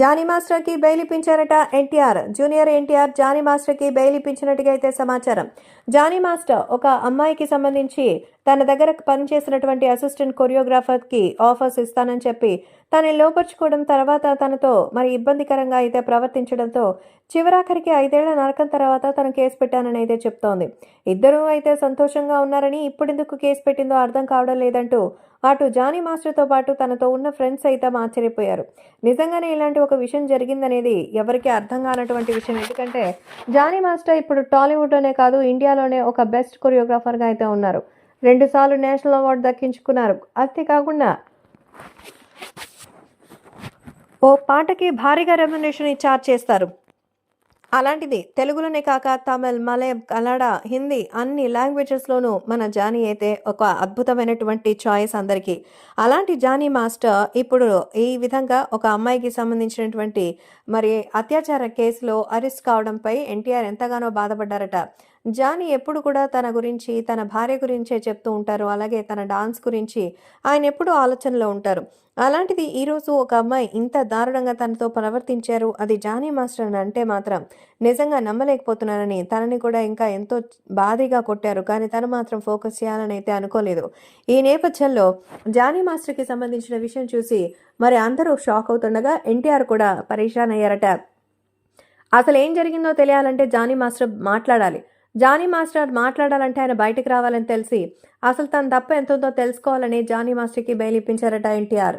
Johnny మాస్టర్కి bail ఇప్పించారట NTR. Junior NTR Jani మాస్టర్కి బెయిల్ ఇప్పించినట్టుగా అయితే సమాచారం. జానీ మాస్టర్ ఒక అమ్మాయికి సంబంధించి తన దగ్గర పనిచేసినటువంటి అసిస్టెంట్ కొరియోగ్రాఫర్కి ఆఫర్స్ ఇస్తానని చెప్పి తనని లోపరుచుకోవడం తర్వాత తనతో మరి ఇబ్బందికరంగా అయితే ప్రవర్తించడంతో చివరాఖరికి ఐదేళ్ళ నరకం తర్వాత తను కేసు పెట్టానని అయితే చెప్తోంది. ఇద్దరూ అయితే సంతోషంగా ఉన్నారని ఇప్పుడెందుకు కేసు పెట్టిందో అర్థం కావడం లేదంటూ అటు జానీ మాస్టర్తో పాటు తనతో ఉన్న ఫ్రెండ్స్ అయితే ఆశ్చర్యపోయారు. నిజంగానే ఇలాంటి ఒక విషయం జరిగిందనేది ఎవరికి అర్థం కానటువంటి విషయం. ఎందుకంటే జానీ మాస్టర్ ఇప్పుడు టాలీవుడ్లోనే కాదు ఇండియాలోనే ఒక బెస్ట్ కొరియోగ్రాఫర్గా అయితే ఉన్నారు. రెండుసార్లు నేషనల్ అవార్డు దక్కించుకున్నారు. అంతేకాకుండా ఓ పాటకి భారీగా రెమ్యునేషన్ ఛార్జ్ చేస్తారు. అలాంటిది తెలుగులోనే కాక తమిళ్ మలయం కన్నడ హిందీ అన్ని లాంగ్వేజెస్లోనూ మన జానీ అయితే ఒక అద్భుతమైనటువంటి చాయిస్ అందరికీ. అలాంటి జానీ మాస్టర్ ఇప్పుడు ఈ విధంగా ఒక అమ్మాయికి సంబంధించినటువంటి మరి అత్యాచార కేసులో అరెస్ట్ కావడంపై ఎన్టీఆర్ ఎంతగానో బాధపడ్డారట. జానీ ఎప్పుడు కూడా తన గురించి తన భార్య గురించే చెప్తూ ఉంటారు. అలాగే తన డాన్స్ గురించి ఆయన ఎప్పుడూ ఆలోచనలో ఉంటారు. అలాంటిది ఈరోజు ఒక అమ్మాయి ఇంత దారుణంగా తనతో ప్రవర్తించారు. అది జానీ మాస్టర్ అని అంటే మాత్రం నిజంగా నమ్మలేకపోతున్నానని తనని కూడా ఇంకా ఎంతో బాధగా కొట్టారు. కానీ తను మాత్రం ఫోకస్ చేయాలని అయితే అనుకోలేదు. ఈ నేపథ్యంలో జానీ మాస్టర్కి సంబంధించిన విషయం చూసి మరి అందరూ షాక్ అవుతుండగా ఎన్టీఆర్ కూడా పరేషాన్ అయ్యారట. అసలు ఏం జరిగిందో తెలియాలంటే జానీ మాస్టర్ మాట్లాడాలి. జానీ మాస్టర్ మాట్లాడాలంటే ఆయన బయటకు రావాలని తెలిసి అసలు తన తప్ప ఎంతుందో తెలుసుకోవాలని జానీ మాస్టర్కి బెయిల్ ఇప్పించారట ఎన్టీఆర్.